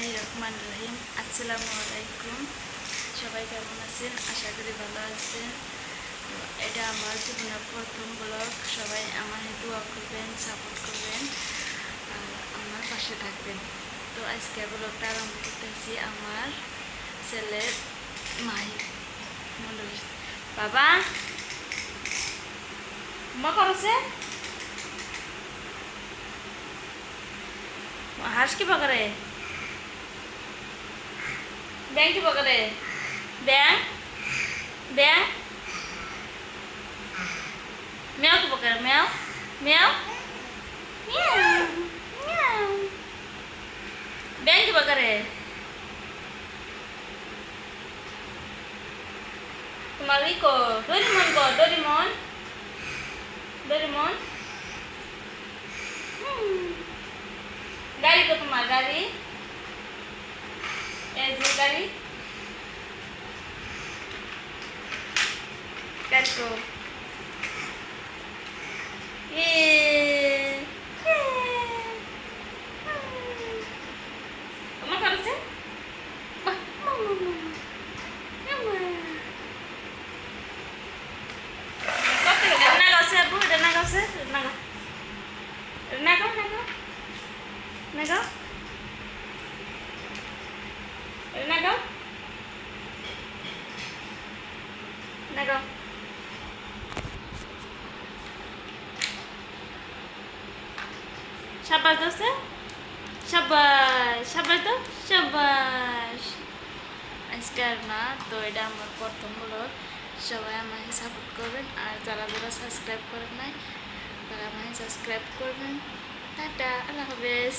রহমান রহিম। আসসালামু আলাইকুম। সবাই কেমন আছেন? আশা করি ভালো আছেন। এটা আমার জীবনের প্রথম ব্লগ। সবাই আমার দোয়া করবেন সাপোর্ট করবেন, আর আমার পাশে থাকবেন। তো আজকে ব্লগটা আরম্ভ করতেছি আমার ছেলের মাহি মন্ডল বাবা! মা করছে? হাস কি পকারে ব্যাং কি পকারে ব্যাং ব্যাং মেও কি পকারে মেও মেও মিয়াও, মিয়াও। ব্যাং কি পকারে তোমার ই কো ডরিমন কো ডরিমন ডরিমন হুম গাড়ি তো তোমার গাড়ি এই যে গাড়ি গাড়ি তো Nago? সাবাস দোস্ত সাবাস সাবাস তো? সাবাস আজকে না, তো এটা আমার প্রথম হলো সবাই আমাকে সাপোর্ট করবেন। আর যারা যারা সাবস্ক্রাইব করেন নাই, তারা আমাকে সাবস্ক্রাইব করবেন। টাটা, আল্লাহ হাফেজ।